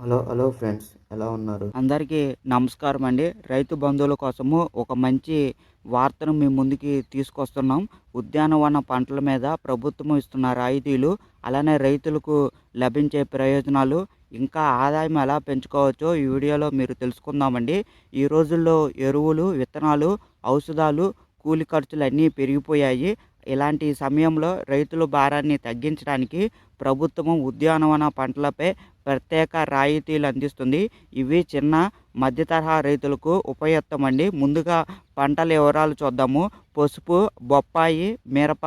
Hello hello friends ఎలా ఉన్నారు? అందరికీ నమస్కారం అండి. రైతు బంధువుల కోసము ఒక మంచి వార్తను మీ ముందుకి తీసుకొస్తున్నాం. ఉద్యానవన పంటల మీద ప్రభుత్వం ఇస్తున్న రాయితీలు అలానే రైతులకు లభించే ప్రయోజనాలు ఇంకా ఆదాయం ఎలా పెంచుకోవచ్చో ఈ వీడియోలో మీరు తెలుసుకుందామండి. ఈ రోజుల్లో ఎరువులు విత్తనాలు ఔషధాలు కూలి ఖర్చులన్నీ పెరిగిపోయాయి. ఇలాంటి సమయంలో రైతుల భారాన్ని తగ్గించడానికి ప్రభుత్వం ఉద్యానవన పంటలపై ప్రత్యేక రాయితీలు అందిస్తుంది. ఇవి చిన్న మధ్య తరహా రైతులకు ఉపయుక్తమండి. ముందుగా పంటల వివరాలు చూద్దాము. పసుపు బొప్పాయి మిరప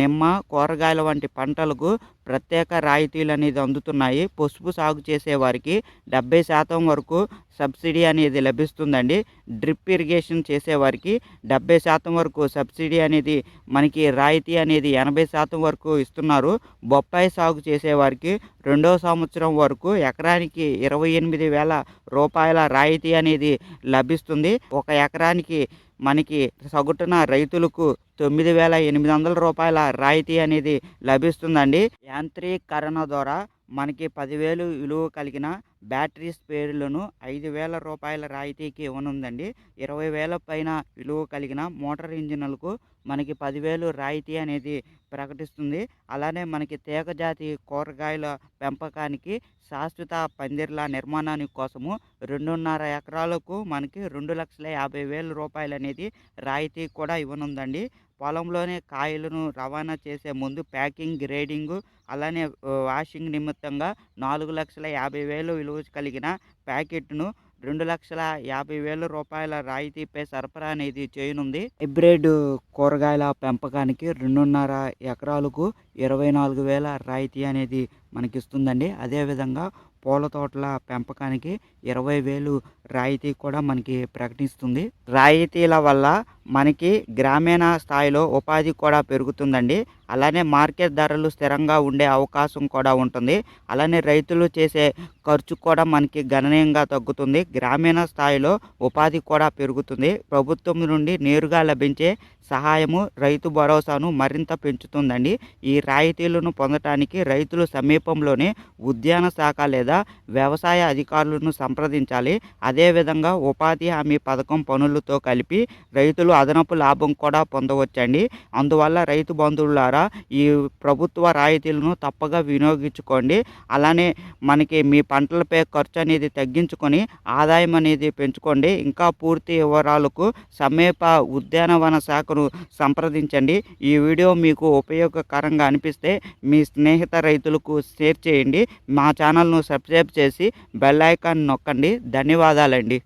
నిమ్మ కూరగాయల వంటి పంటలకు ప్రత్యేక రాయితీలు అనేది అందుతున్నాయి. పసుపు సాగు చేసేవారికి డెబ్బై శాతం వరకు సబ్సిడీ అనేది లభిస్తుందండి. డ్రిప్ ఇరిగేషన్ చేసేవారికి డెబ్బై శాతం వరకు సబ్సిడీ అనేది మనకి రాయితీ అనేది ఎనభై శాతం వరకు ఇస్తున్నారు. బొప్పాయి సాగు చేసేవారికి రెండవ సంవత్సరం వరకు ఎకరానికి ఇరవై ఎనిమిది వేల రూపాయల రాయితీ అనేది లభిస్తుంది. ఒక ఎకరానికి మనకి సగటున రైతులకు తొమ్మిది వేల ఎనిమిది వందల రూపాయల రాయితీ అనేది లభిస్తుందండి. యాంత్రీకరణ ద్వారా మనకి పదివేలు విలువ కలిగిన బ్యాటరీ స్పేర్లను ఐదు వేల రూపాయల రాయితీకి ఇవ్వనుందండి. ఇరవై వేల పైన విలువ కలిగిన మోటార్ ఇంజిన్లకు మనకి పదివేలు రాయితీ అనేది ప్రకటిస్తుంది. అలానే మనకి తీగ జాతి కూరగాయల పెంపకానికి శాశ్వత పందిర్ల నిర్మాణానికి కోసము రెండున్నర ఎకరాలకు మనకి రెండు లక్షల యాభై వేల రూపాయలు అనేది రాయితీ కూడా ఇవ్వనుందండి. పొలంలోనే కాయలను రవాణా చేసే ముందు ప్యాకింగ్ గ్రేడింగ్ అలానే వాషింగ్ నిమిత్తంగా నాలుగు లక్షల యాభై వేలు విలువ కలిగిన ప్యాకెట్ను రెండు లక్షల యాభై వేల రూపాయల రాయితీపై సరఫరా అనేది చేయనుంది. హైబ్రిడ్ కూరగాయల పెంపకానికి రెండున్నర ఎకరాలకు ఇరవై నాలుగు వేల రాయితీ అనేది మనకిస్తుందండి. అదేవిధంగా పూల తోటల పెంపకానికి ఇరవై వేలు రాయితీ కూడా మనకి ప్రకటిస్తుంది. రాయితీల వల్ల మనకి గ్రామీణ స్థాయిలో ఉపాధి కూడా పెరుగుతుందండి. అలానే మార్కెట్ ధరలు స్థిరంగా ఉండే అవకాశం కూడా ఉంటుంది. అలానే రైతులు చేసే ఖర్చు కూడా మనకి గణనీయంగా తగ్గుతుంది. గ్రామీణ స్థాయిలో ఉపాధి కూడా పెరుగుతుంది. ప్రభుత్వం నుండి నేరుగా లభించే సహాయము రైతు భరోసాను మరింత పెంచుతుందండి. ఈ రాయితీలను పొందటానికి రైతులు సమీపంలోని ఉద్యాన శాఖ లేదా వ్యవసాయ అధికారులను సంప్రదించాలి. అదేవిధంగా ఉపాధి హామీ పథకం పనులతో కలిపి రైతులు అదనపు లాభం కూడా పొందవచ్చండి. అందువల్ల రైతు బంధువులారా ఈ ప్రభుత్వ రాయితీలను తప్పగా వినియోగించుకోండి. అలానే మనకి మీ పంటలపై ఖర్చు అనేది తగ్గించుకొని ఆదాయం అనేది పెంచుకోండి. ఇంకా పూర్తి వివరాలకు సమీప ఉద్యానవన శాఖను సంప్రదించండి. ఈ వీడియో మీకు ఉపయోగకరంగా అనిపిస్తే మీ స్నేహిత రైతులకు షేర్ చేయండి. మా ఛానల్ను సబ్స్క్రైబ్ చేసి బెల్ ఐకాన్ నొక్కండి. ధన్యవాదాలండి.